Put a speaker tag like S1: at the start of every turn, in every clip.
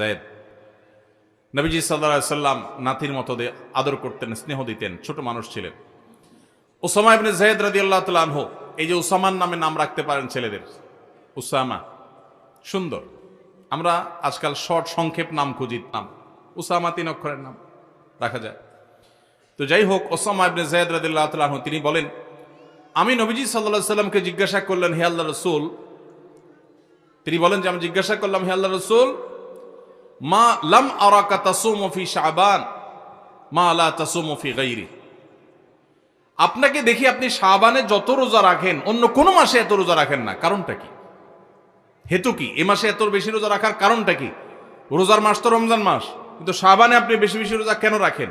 S1: জায়দ। নবীজি সাল্লাহ সাল্লাম নাতির মতো আদর করতেন, স্নেহ দিতেন, ছোট মানুষ ছিলেন। ওসামা ইবনে জায়দ রাদি আল্লাহ আনহু, এই যে উসামার নামে নাম রাখতে পারেন ছেলেদের, উসামা, সুন্দর। আমরা আজকাল শর্ট সংক্ষেপ নাম খুঁজি, নাম। উসামা তিন অক্ষরের নাম রাখা যায়। তো যাই হোক ওসামা ইবনে জায়দ রাদিল্লাহ আনহু, তিনি বলেন, আমি নবীজি সাল্লাহ সাল্লামকে জিজ্ঞাসা করলেন, হে আল্লাহ রসুল? তিনি বলেন যে, আমি জিজ্ঞাসা করলাম, হে আল্লাহ রসুল? মা লাম আরাকা তাসুমু ফি শাবান, মা লা তাসুমু ফি গাইরি। আপনাকে দেখি আপনি শাবানে যত রোজা রাখেন, অন্য কোন মাসে এত রোজা রাখেন না। কারণটা কি? হেতু কি? এ মাসে এত বেশি রোজা রাখার কারণটা কি? রোজার মাস তো রমজান মাস, কিন্তু শাবানে আপনি বেশি বেশি রোজা কেন রাখেন?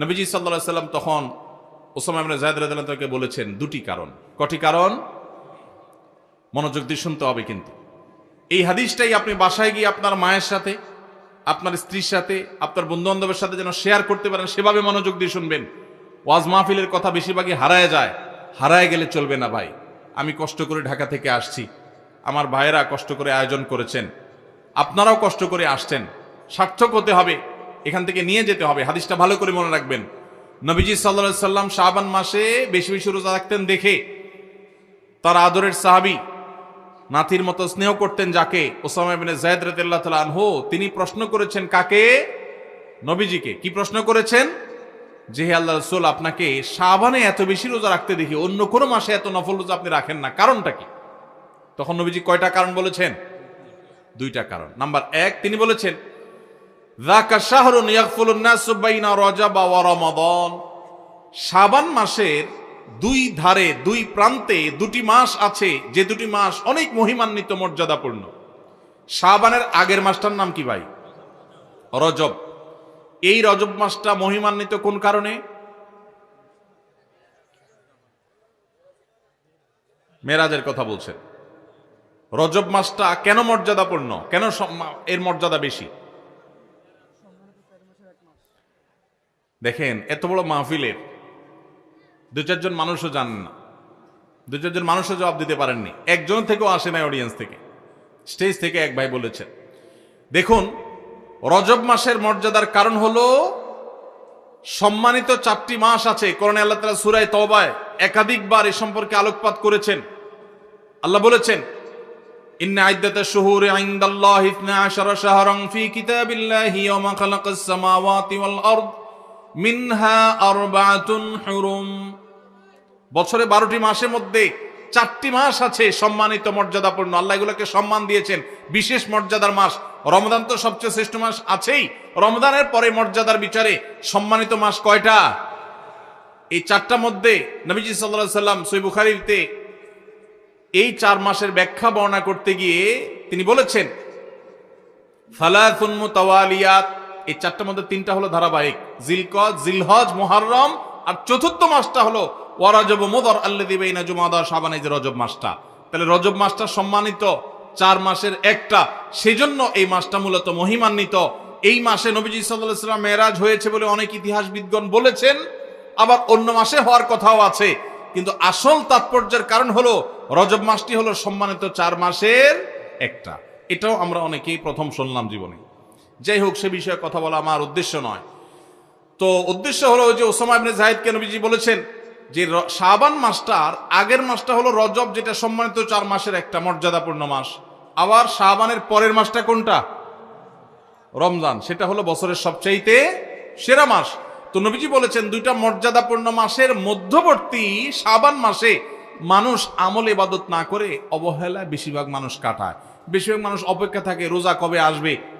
S1: নবীজি সাল্লাহ সাল্লাম তখন ওসামা জায়দ রাদিয়াল্লাহু তাআলাকে বলেছেন দুটি কারণ। কটি কারণ? মনোযোগ দিয়ে শুনতে হবে কিন্তু। এই হাদিসটাই আপনি বাসায় গিয়ে আপনার মায়ের সাথে আপনার স্ত্রীর সাথে, আপনার বন্ধু বান্ধবের সাথে যেন শেয়ার করতে পারেন, সেভাবে মনোযোগ দিয়ে শুনবেন। ওয়াজ মাহফিলের কথা বেশিরভাগই হারায় যায়। হারায় গেলে চলবে না ভাই। আমি কষ্ট করে ঢাকা থেকে আসছি। আমার ভাইয়েরা কষ্ট করে আয়োজন করেছেন। আপনারাও কষ্ট করে আসছেন। সার্থক হতে হবে। এখান থেকে নিয়ে যেতে হবে। হাদিসটা ভালো করে মনে রাখবেন। নবীজি সাল্লা সাল্লাম শাবান মাসে বেশি বেশি রোজা রাখতেন দেখে। তার আদরের সাহাবি নাতির মতো স্নেহ করতেন যাকে ওসামা জায়দ রাদিয়াল্লাহু তাআলা আনহু। তিনি প্রশ্ন করেছেন, কাকে? নবীজিকে, কি প্রশ্ন করেছেন? যে, হে আল্লাহ রাসূল, আপনাকে শাবানে এত বেশি রোজা রাখতে দেখি, অন্য কোন মাসে এত নফল রোজা আপনি রাখেন না। কারণটা কি? তখন নবীজি কয়টা কারণ বলেছেন? দুইটা কারণ। নাম্বার এক, তিনি বলেছেন শাবান মাসের দুই ধারে, দুই প্রান্তে দুটি মাস আছে, যে দুটি মাস অনেক মহিমান্বিত মর্যাদাপূর্ণ। শাবানের আগের মাসটার নাম কি ভাই? রজব। এই রজব মাসটা মহিমান্বিত কোন কারণে? মেরাজের কথা বলছেন। রজব মাসটা কেন মর্যাদাপূর্ণ? কেন এর মর্যাদা বেশি? দেখেন, এত বড় মাহফিলের দু চারজন মানুষও জানেন না। দু চারজন মানুষও জবাব দিতে পারেননি। একজন থেকেও আসে নাই অডিয়েন্স থেকে। স্টেজ থেকে এক ভাই বলেছেন। দেখুন, রজব মাসের মর্যাদার কারণ হলো সম্মানিত চারটি মাস আছে। করণে আল্লাহ তালা সুরায় তবায় একাধিকবার এ সম্পর্কে আলোকপাত করেছেন। আল্লাহ বলেছেন, ইন্না আইদ্দাতা শুহুরি ইনদাল্লাহি 12 শাহরান ফি মিনহা আরবাতুন হুরুম। বছরে বারোটি মাসের মধ্যে চারটি মাস আছে সম্মানিত মর্যাদাপূর্ণ। আল্লাহ এগুলোকে সম্মান দিয়েছেন। বিশেষ মর্যাদার মাস। রমদান তো সবচেয়ে শ্রেষ্ঠ মাস আছেই। রমদানের পরে মর্যাদার বিচারে সম্মানিত মাস কয়টা? এই চারটা মধ্যে নবীজি সাল্লাহ সাল্লাম সই বুখারিতে এই চার মাসের ব্যাখ্যা বর্ণনা করতে গিয়ে তিনি বলেছেন ফালাথুন মুতাওয়ালিয়াত এই চারটার মধ্যে তিনটা হলো ধারাবাহিক। জিলকজ জিলহজ, মুহাররম, আর চতুর্থ মাসটা হলো ওয়ারাজব মুদর আল্লাযী বাইনা জুমাদা শাবান, এই যে রজব মাসটা। তাহলে রজব মাসটা সম্মানিত চার মাসের একটা। সেজন্য এই মাসটা মূলত মহিমান্বিত। এই মাসে নবীজি সাল্লাম মেরাজ হয়েছে বলে অনেক ইতিহাসবিদগণ বলেছেন। আবার অন্য মাসে হওয়ার কথাও আছে। কিন্তু আসল তাৎপর্যের কারণ হলো রজব মাসটি হলো সম্মানিত চার মাসের একটা। এটাও আমরা অনেকেই প্রথম শুনলাম জীবনে। যাই হোক, সে বিষয়ে কথা বলা আমার উদ্দেশ্য নয়। তো উদ্দেশ্য হলো যে ওসামা ইবনে জাহিদকে নবীজি বলেছেন যে শাবান মাসটার আগের মাসটা হলো রজব, যেটা সম্মানিত চার মাসের একটা মর্যাদাপূর্ণ মাস। আবার শাবানের পরের মাসটা কোনটা? রমজান, সেটা হলো বছরের সবচাইতে সেরা মাস। তো নবীজি বলেছেন, দুইটা মর্যাদাপূর্ণ মাসের মধ্যবর্তী শাবান মাসে মানুষ আমল ইবাদত না করে অবহেলায় বেশিরভাগ মানুষ কাটায়। বেশিরভাগ মানুষ অপেক্ষা থাকে, রোজা কবে আসবে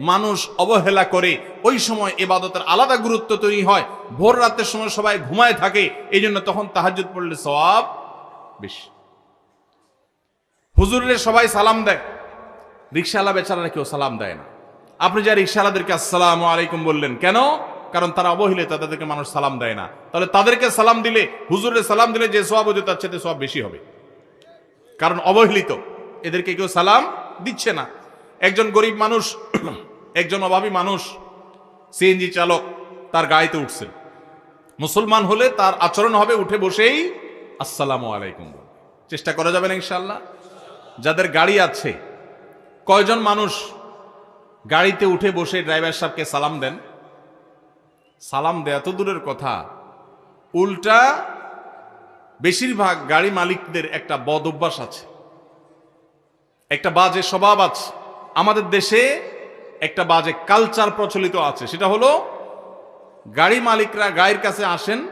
S1: মানুষ অবহেলা করে, ওই সময় এবাদতের আলাদা গুরুত্ব তৈরি হয়। ভোর রাতের সময় সবাই ঘুমায় থাকে এই জন্য তখন তাহাজুদ পড়লে সওয়াব বেশি। হুজুরের সবাই সালাম দেয়। রিক্সাওয়ালা বেচারারা কেউ সালাম দেয় না। আপনি যা রিক্সাওয়ালাদেরকে আসসালামু আলাইকুম বললেন, কেন? কারণ তারা অবহেলিত, তাদেরকে মানুষ সালাম দেয় না। তাহলে তাদেরকে সালাম দিলে, হুজুরের সালাম দিলে যে সব হচ্ছে তার চেয়ে সব বেশি হবে। কারণ অবহেলিত, এদেরকে কেউ সালাম দিচ্ছে না। একজন গরিব মানুষ একজন অভাবী মানুষ, সিএনজি চালক, তার গাড়িতে উঠছে। মুসলমান হলে তার আচরণ হবে উঠে বসেই, আসসালামু আলাইকুম চেষ্টা করা যাবে না ইনশাল্লাহ যাদের গাড়ি আছে, কয়জন মানুষ গাড়িতে উঠে বসে ড্রাইভার সাহেবকে সালাম দেন? সালাম দেয়া তো দূরের কথা। উল্টা বেশিরভাগ গাড়ি মালিকদের একটা বদ অভ্যাস আছে। একটা বাজে স্বভাব আছে। আমাদের দেশে একটা বাজে কালচার প্রচলিত আছে। সেটা হলো, গাড়ি মালিকরা গায়ের কাছে আসেন,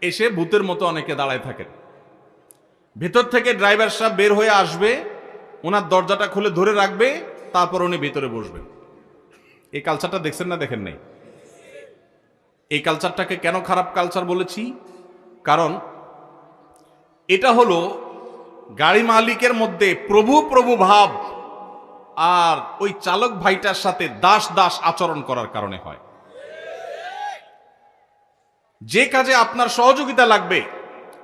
S1: এসে ভূতের মতো অনেকে দাঁড়ায় থাকেন। ভেতর থেকে ড্রাইভার সাহেব বের হয়ে আসবে, ওনার দরজাটা খুলে ধরে রাখবে, তারপর উনি ভেতরে বসবেন। এই কালচারটা দেখছেন না, দেখেন নাই? এই কালচারটাকে কেন খারাপ কালচার বলেছি? কারণ, এটা হলো, গাড়ি মালিকের মধ্যে প্রভু প্রভু ভাব আর ওই চালক ভাইটার সাথে দাস দাস আচরণ করার কারণে হয়। যে কাজে আপনার সহযোগিতা লাগবে,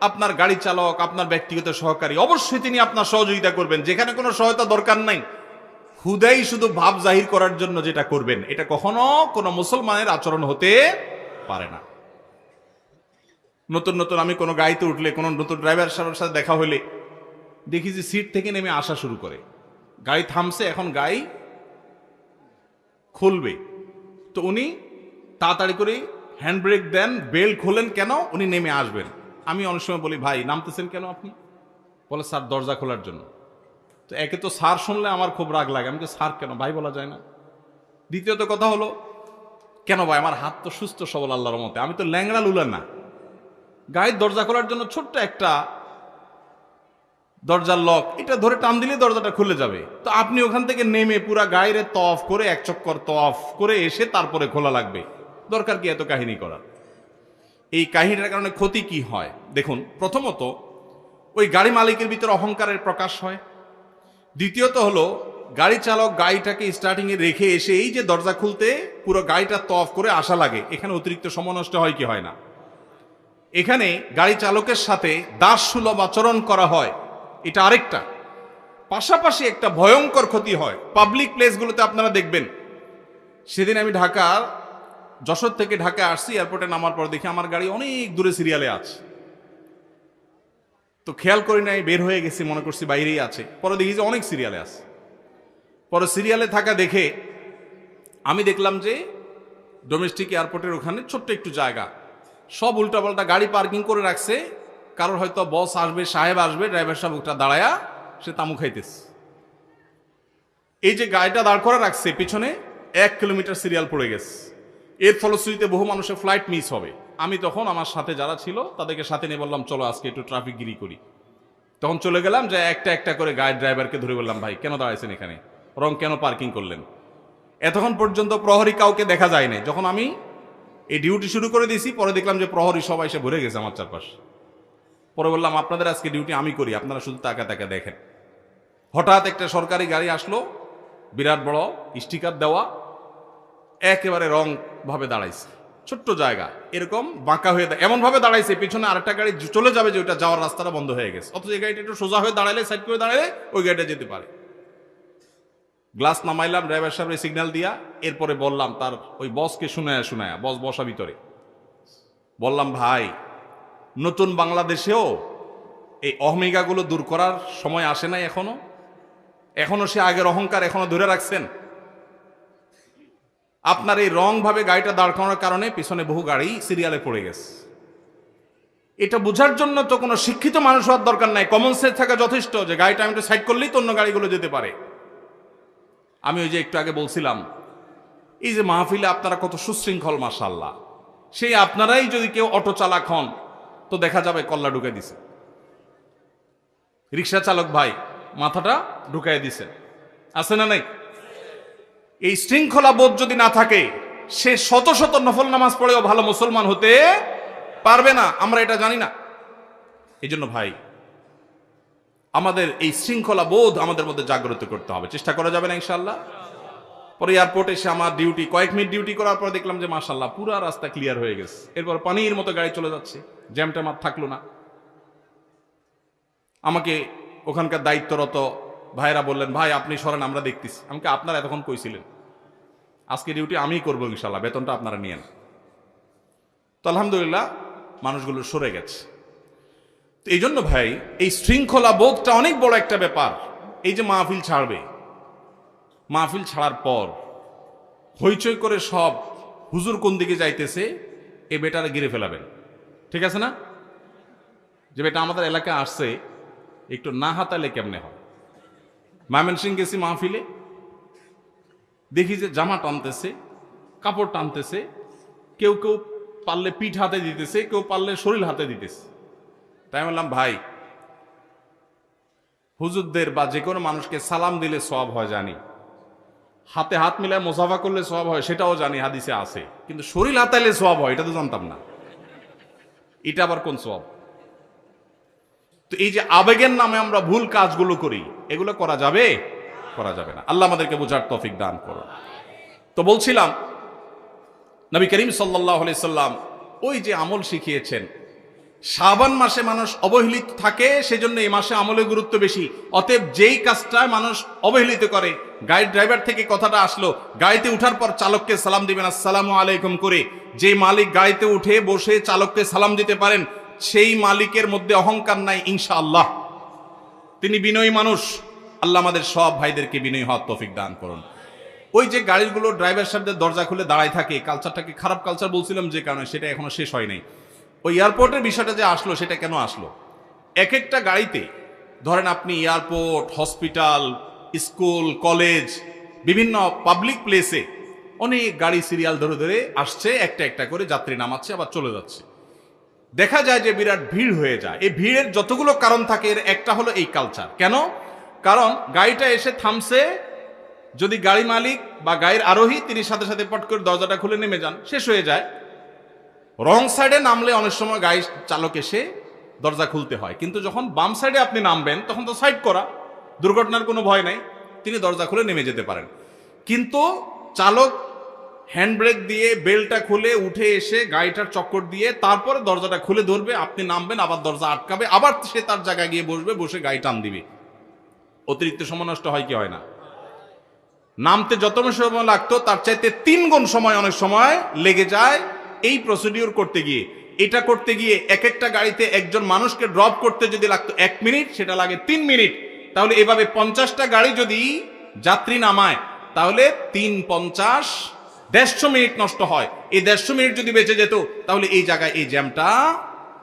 S1: আপনার গাড়ি চালক, আপনার ব্যক্তিগত সহকারী, অবশ্যই তিনি আপনার সহযোগিতা করবেন। যেখানে কোনো সহায়তা দরকার নাই। হুদাই শুধু ভাব জাহির করার জন্য যেটা করবেন, এটা কখনো কোনো মুসলমানের আচরণ হতে পারে না। নতুন নতুন আমি কোনো গাড়িতে উঠলে, কোনো নতুন ড্রাইভার সাহেবের সাথে দেখা হলে দেখি যে সিট থেকে নেমে আসা শুরু করে। গাড়ি থামছে, এখন গাই খুলবে। তো উনি তাড়াতাড়ি করে হ্যান্ড ব্রেক দেন বেল খোলেন কেন? উনি নেমে আসবেন। আমি অনেক সময় বলি, ভাই, নামতেছেন কেন আপনি? বলে, স্যার, দরজা খোলার জন্য। তো একে তো স্যার শুনলে আমার খুব রাগ লাগে। আমি তো স্যার কেন? ভাই বলা যায় না। দ্বিতীয়ত কথা হলো, কেন ভাই, আমার হাত তো সুস্থ সবল আল্লাহর মতে আমি তো ল্যাংড়া লুলার না। গায়ের দরজা খোলার জন্য ছোট্ট একটা দরজার লক এটা ধরে টান দিলে দরজাটা খুলে যাবে। তো আপনি ওখান থেকে নেমে পুরা গায়ের তফ করে, এক চক্কর তফ করে এসে তারপরে খোলা লাগবে। দরকার কি এত কাহিনী করার? এই কাহিনীটার কারণে ক্ষতি কি হয়? দেখুন, প্রথমত, ওই গাড়ি মালিকের ভিতরে অহংকারের প্রকাশ হয়। দ্বিতীয়ত হলো, গাড়ি চালক গাড়িটাকে স্টার্টিং এ রেখে এসে এই যে দরজা খুলতে পুরো গাড়িটা তফ করে আসা লাগে, এখানে অতিরিক্ত সময় নষ্ট হয় কি হয় না? এখানে গাড়ি চালকের সাথে দাস সুলভ আচরণ করা হয়। এটা আরেকটা। পাশাপাশি একটা ভয়ঙ্কর ক্ষতি হয়। পাবলিক প্লেসগুলোতে আপনারা দেখবেন। সেদিন আমি ঢাকা, যশোর থেকে ঢাকা আসছি এয়ারপোর্টে নামার পর দেখি আমার গাড়ি অনেক দূরে সিরিয়ালে আছে। তো খেয়াল করি নাই, বের হয়ে গেছি, মনে করছি বাইরেই আছে। পরে দেখি যে অনেক সিরিয়ালে আছে। পরে সিরিয়ালে থাকা দেখে আমি দেখলাম যে ডোমেস্টিক এয়ারপোর্টের ওখানে ছোট্ট একটু জায়গা। সব উল্টাপাল্টা গাড়ি পার্কিং করে রাখছে। কারোর হয়তো বস আসবে, সাহেব আসবে, ড্রাইভার সাহেব ওটা দাঁড়ায়া সে তামু খাইতেছে। এই যে গাড়িটা দাঁড় করে রাখছে, পিছনে এক কিলোমিটার সিরিয়াল পড়ে গেছে। এর ফলশ্রুতিতে বহু মানুষের ফ্লাইট মিস হবে। আমি তখন আমার সাথে যারা ছিল, তাদেরকে সাথে নিয়ে বললাম, চলো আজকে একটু ট্রাফিক গিরি করি। তখন চলে গেলাম যে একটা একটা করে গাড়ির ড্রাইভারকে ধরে বললাম, ভাই, কেন দাঁড়াইছেন এখানে? রং কেন পার্কিং করলেন? এতক্ষণ পর্যন্ত প্রহরী কাউকে দেখা যায় নাই। যখন আমি এই ডিউটি শুরু করে দিয়েছি, পরে দেখলাম যে প্রহরী সবাই এসে ভরে গেছে আমার চারপাশ। পরে বললাম, আপনাদের আজকে ডিউটি আমি করি, আপনারা শুধু তাকা তাকা দেখেন। হঠাৎ একটা সরকারি গাড়ি আসলো, বিরাট বড় স্টিকার দেওয়া, একেবারে রং ভাবে দাঁড়াইছে। ছোট্ট জায়গা, এরকম বাঁকা হয়ে এমন ভাবে দাঁড়াইছে, পিছনে আরেকটা গাড়ি চলে যাবে যে ওটা যাওয়ার রাস্তাটা বন্ধ হয়ে গেছে। অথচ এই গাড়িটা একটু সোজা হয়ে দাঁড়ালে সাইড করে দাঁড়ালে ওই গাড়িটা যেতে পারে। গ্লাস নামাইলাম ড্রাইভার সাহেবের সিগন্যাল দিয়া, এরপরে বললাম, তার ওই বসকে শুনায়া শুনায়া বস বসা ভিতরে। বললাম, ভাই নতুন বাংলাদেশেও এই অহমিকাগুলো দূর করার সময় আসে নাই এখনও। এখনও সে আগের অহংকার এখনও ধরে রাখছেন। আপনার এই রং ভাবে গাড়িটা দাঁড় করানোর কারণে পিছনে বহু গাড়ি সিরিয়ালে পড়ে গেছে। এটা বোঝার জন্য তো কোনো শিক্ষিত মানুষ হওয়ার দরকার নাই। কমন সেন্স থাকা যথেষ্ট যে গাড়িটা আমি সাইড করলেই তো অন্য গাড়িগুলো যেতে পারে। আমি ওই যে একটু আগে বলছিলাম, এই যে মাহফিলে আপনারা কত সুশৃঙ্খল মাসাল্লাহ সেই আপনারাই যদি কেউ অটো চালাক হন তো দেখা যাবে কল্লা ঢুকে দিছে। রিক্সা চালক ভাই মাথাটা ঢুকাই দিছে। আছে না নাই? এই শৃঙ্খলা বোধ যদি না থাকে, সে শত শত নফল নামাজ পড়েও ভালো মুসলমান হতে পারবে না, আমরা এটা জানি না। এই জন্য ভাই, আমাদের এই শৃঙ্খলা বোধ আমাদের মধ্যে জাগ্রত করতে হবে। চেষ্টা করা যাবে না ইনশাল্লাহ পরে এয়ারপোর্টে এসে আমার ডিউটি কয়েক মিনিট ডিউটি করার পর দেখলাম যে মাসাল্লাহ পুরো রাস্তা ক্লিয়ার হয়ে গেছে। এরপর পানির মতো গাড়ি চলে যাচ্ছে জ্যাম ট্যাম আর থাকল না। আমাকে ওখানকার দায়িত্বরত ভাইরা বললেন, ভাই, আপনি সরেন, আমরা দেখতেছি। আমাকে, আপনারা এতক্ষণ কইছিলেন? আজকে ডিউটি আমিই করব ইনশাল্লাহ বেতনটা আপনারা নিয়েন। তো আলহামদুলিল্লাহ, মানুষগুলো সরে গেছে। তো এই জন্য ভাই, এই শৃঙ্খলা বোধটা অনেক বড় একটা ব্যাপার। এই যে মাহফিল ছাড়বে মাহফিল ছাড়ার পর হইচই করে সব হুজুর কোন দিকে যাইতেছে, এ বেটারে গিরে ফেলাবেন। ঠিক আছে না? যে বেটা আমাদের এলাকায় আসছে, একটু না হাতালে কেমনে হয়? ময়মনসিং গেছি মাহফিলে, দেখি যে জামা টানতেছে, কাপড় টানতেছে, কেউ কেউ পারলে পিঠ হাতে দিতেছে, কেউ পারলে শরীর হাতে দিতেছে। তাই বললাম, ভাই, হুজুরদের বা যে কোনো মানুষকে সালাম দিলে সব হয় জানি। হাতে হাত মিলায় মোসাফা করলে সব হয়, সেটাও জানি, হাদিসে আছে। কিন্তু শরীর হাতাইলে সব হয়, এটা তো জানতাম না। এটা আবার কোন সব তো এই যে আবেগের নামে আমরা ভুল কাজগুলো করি, এগুলো করা যাবে? করা যাবে না। আল্লাহ আমাদেরকে বোঝার তফিক দান করো তো বলছিলাম, নবী করিম সাল্লাহ সাল্লাম ওই যে আমল শিখিয়েছেন শ্রাবণ মাসে মানুষ অবহেলিত থাকে, সেজন্য এই মাসে আমলের গুরুত্ব বেশি। অতএব যেই কাজটা মানুষ অবহেলিত করে গাড়ি ড্রাইভার থেকে কথাটা আসলো, গাড়িতে উঠার পর চালককে সালাম দিবেন, আসসালামু আলাইকুম করে। যে মালিক গাড়িতে উঠে বসে চালককে সালাম দিতে পারেন, সেই মালিকের মধ্যে অহংকার নাই, ইনশাআল্লাহ। তিনি বিনয়ী মানুষ। আল্লাহ আমাদের সব ভাইদেরকে বিনয়ী হওয়ার তৌফিক দান করুন। ওই যে গাড়িগুলো ড্রাইভার সাহেবদের দরজা খুলে দাঁড়ায় থাকে কালচারটাকে খারাপ কালচার বলছিলাম যে কারণে, সেটা এখনও শেষ হয় নাই। ওই এয়ারপোর্টের বিষয়টা যে আসলো, সেটা কেন আসলো? এক একটা গাড়িতে, ধরেন আপনি এয়ারপোর্ট, হসপিটাল, স্কুল, কলেজ, বিভিন্ন পাবলিক প্লেসে অনেক গাড়ি, সিরিয়াল ধরে ধরে আসছে, একটা একটা করে যাত্রী নামাচ্ছে, আবার চলে যাচ্ছে। দেখা যায় যে বিরাট ভিড় হয়ে যায়। এই ভিড়ের যতগুলো কারণ থাকে, এর একটা হলো এই কালচার কেন? কারণ গাড়িটা এসে থামছে, যদি গাড়ি মালিক বা গাড়ির আরোহী তিনি সাথে সাথে পট করে দরজাটা খুলে নেমে যান, শেষ হয়ে যায়। রং সাইডে নামলে অনেক সময় গাড়ি চালক এসে দরজা খুলতে হয়। কিন্তু যখন বাম সাইডে আপনি নামবেন, তখন তো সাইড করা। দুর্ঘটনার কোনো ভয় নাই, তিনি দরজা খুলে নেমে যেতে পারেন। কিন্তু চালক হ্যান্ড ব্রেক দিয়ে বেলটা খুলে উঠে এসে গাড়িটার চক্কর দিয়ে তারপরে দরজাটা খুলে ধরবে, আপনি নামবেন, আবার দরজা আটকাবে, আবার সে তার জায়গায় গিয়ে বসবে, বসে গাড়ি টান দিবে। অতিরিক্ত সময় নষ্ট হয় কি হয় না? নামতে যত সময় লাগতো, তার চাইতে তিন গুণ সময় অনেক সময় লেগে যায় এই প্রসিডিওর করতে গিয়ে, এটা করতে গিয়ে এক একটা গাড়িতে একজন মানুষকে ড্রপ করতে যদি লাগতো এক মিনিট সেটা লাগে তিন মিনিট তাহলে এভাবে পঞ্চাশটা গাড়ি যদি যাত্রী নামায়, তাহলে তিন পঞ্চাশ দেড়শো মিনিট নষ্ট হয়। এই দেড়শো মিনিট যদি বেঁচে যেত, তাহলে এই জায়গায় এই জ্যামটা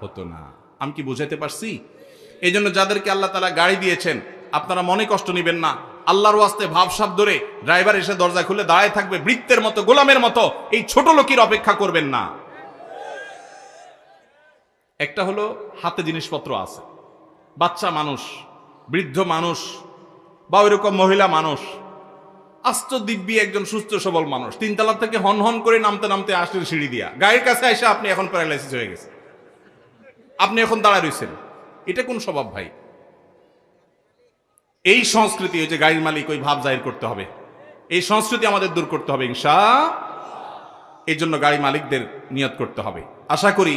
S1: হতো না। আমি কি বুঝাতে পারছি? এই জন্য যাদেরকে আল্লাহ তালা গাড়ি দিয়েছেন, আপনারা মনে কষ্ট নেবেন না। আল্লাহর ওয়াস্তে ভাবসাব ধরে ড্রাইভার এসে দরজা খুলে দাঁড়ায় থাকবে বৃত্তের মতো, গোলামের মতো। এই ছোট লোকের অপেক্ষা করবেন না। একটা হলো হাতে জিনিসপত্র আছে। বাচ্চা মানুষ, বৃদ্ধ মানুষ বা ওইরকম মহিলা মানুষ। আস্ত দিব্যি একজন সুস্থ সবল মানুষ। তিনতলা থেকে হন হন করে নামতে নামতে আসলেন সিঁড়ি দিয়া। গায়ের কাছে এসে আপনি এখন প্যারালাইসিস হয়ে গেছে আপনি এখন দাঁড়ায় রয়েছেন এটা কোন স্বভাব ভাই? এই সংস্কৃতি ওই যে গাড়ির মালিক ওই ভাব জাহির করতে হবে। এই সংস্কৃতি আমাদের দূর করতে হবে ইনশা এই জন্য গাড়ি মালিকদের নিয়ত করতে হবে। আশা করি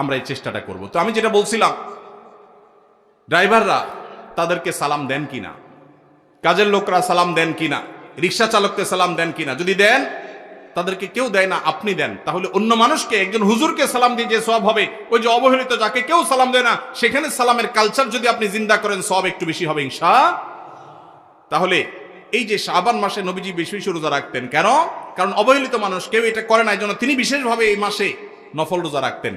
S1: আমরা এই চেষ্টাটা করব। তো আমি যেটা বলছিলাম, ড্রাইভাররা তাদেরকে সালাম দেন কিনা, কাজের লোকরা সালাম দেন কিনা, রিক্সা চালককে সালাম দেন কিনা, যদি দেন তাদেরকে কেউ দেয় না, আপনি দেন। তাহলে অন্য মানুষকে, একজন হুজুরকে সালাম দিয়ে যে সব হবে, ওই যে অবহেলিত যাকে কেউ সালাম দেয় না, সেখানে সালামের কালচার যদি আপনি জিন্দা করেন সব একটু বেশি হবে, ইনশা। তাহলে এই যে শাবান মাসে নবীজি বেশি বেশি রোজা রাখতেন, কেন? কারণ অবহেলিত মানুষ, কেউ এটা করে না, এই জন্য তিনি বিশেষভাবে এই মাসে নফল রোজা রাখতেন।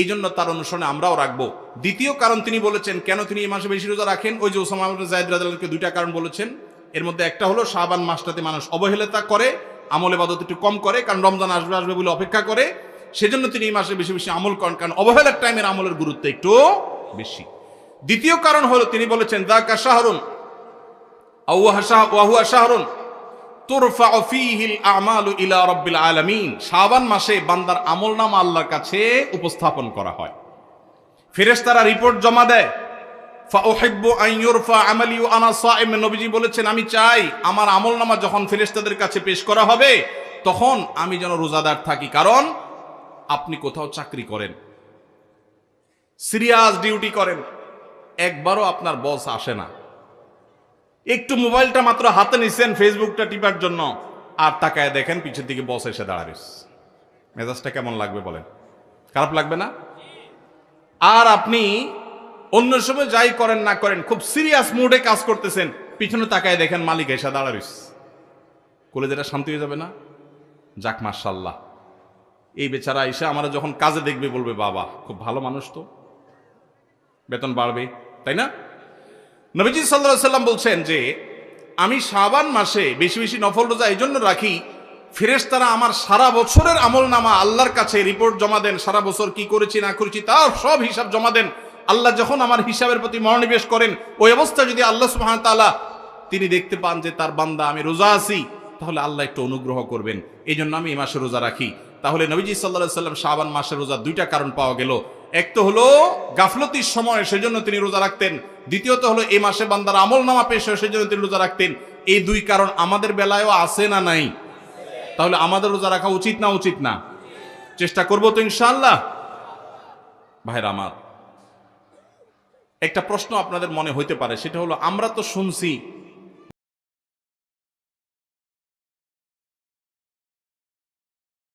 S1: এই জন্য তার অনুসরণে আমরাও রাখব। দ্বিতীয় কারণ তিনি বলেছেন, কেন তিনি এই মাসে বেশি রোজা রাখেন? ওই যে ওসামা জায়দ দুইটা কারণ বলেছেন। এর মধ্যে একটা হলো, শাবান মাসটাতে মানুষ অবহেলিতা করে আমলে বাদত একটু কম করে, কারণ রমজান আসবে আসবে বলে অপেক্ষা করে। সেজন্য তিনি এই মাসে বেশি বেশি আমল করেন, কারণ অবহেলার টাইমের আমলের গুরুত্ব একটু বেশি। দ্বিতীয় কারণ হলো, তিনি বলেছেন দা কা শাহরুন শাহরুন তুরফা ফিহিল আমালু ইলা রাব্বিল আলামিন। শাবান মাসে বান্দার আমল নামা আল্লাহর কাছে উপস্থাপন করা হয়। ফেরেশতারা রিপোর্ট জমা দেয় বলেছেন, আমি চাই আমার আমলনামা যখন ফেরেশতাদের কাছে পেশ করা হবে, তখন আমি যেন রোজাদার থাকি। কারণ আপনি কোথাও চাকরি করেন, সিরিয়াস ডিউটি করেন, একবারও আপনার বস আসে না। একটু মোবাইলটা মাত্র হাতে নিছেন ফেসবুকটা টিপার জন্য, আর তাকায় দেখেন পিছের দিকে বস এসে দাঁড়াবিস মেজাজটা কেমন লাগবে বলেন? খারাপ লাগবে না? আর আপনি অন্য সময় যাই করেন, না করেন, খুব সিরিয়াস মুডে কাজ করতেছেন, পিছনে তাকায় দেখেন মালিক এসে দাঁড়াবিস কলেজেটা শান্তি হয়ে যাবে না? যাক মার্শাল্লাহ এই বেচারা এসে আমরা যখন কাজে দেখবে, বলবে, বাবা, খুব ভালো মানুষ তো। বেতন বাড়বে, তাই না? নবীজি সাল্লাহ সাল্লাম বলছেন যে, আমি শাবান মাসে বেশি বেশি নফল রোজা এই জন্য রাখি, ফেরেশতারা আমার সারা বছরের আমল নামা আল্লাহর কাছে রিপোর্ট জমা দেন, সারা বছর কি করেছি, না করেছি, তার সব হিসাব জমা দেন। আল্লাহ যখন আমার হিসাবের প্রতি মনোনিবেশ করেন, ওই অবস্থা যদি আল্লাহ সুবহান তাআলা তিনি দেখতে পান যে তার বান্দা আমি রোজা আছি, তাহলে আল্লাহ একটু অনুগ্রহ করবেন। এই জন্য আমি এই মাসে রোজা রাখি। তাহলে নবীজি সাল্লাহ সাল্লাম শাবান মাসের রোজা দুইটা কারণ পাওয়া গেল। এক তো হলো গাফলতির সময় সেজন্য তিনি রোজা রাখতেন। দ্বিতীয়ত হলো এই মাসে বান্দার আমল নামা পেশ হয় সেজন্য তিনি রোজা রাখতেন। এই দুই কারণ আমাদের বেলায়ও আছে না নাই? তাহলে আমাদের রোজা রাখা উচিত না উচিত না? চেষ্টা করব তো ইনশাল্লাহ ভাইরা আমার একটা প্রশ্ন আপনাদের মনে হইতে পারে সেটা হলো আমরা তো শুনছি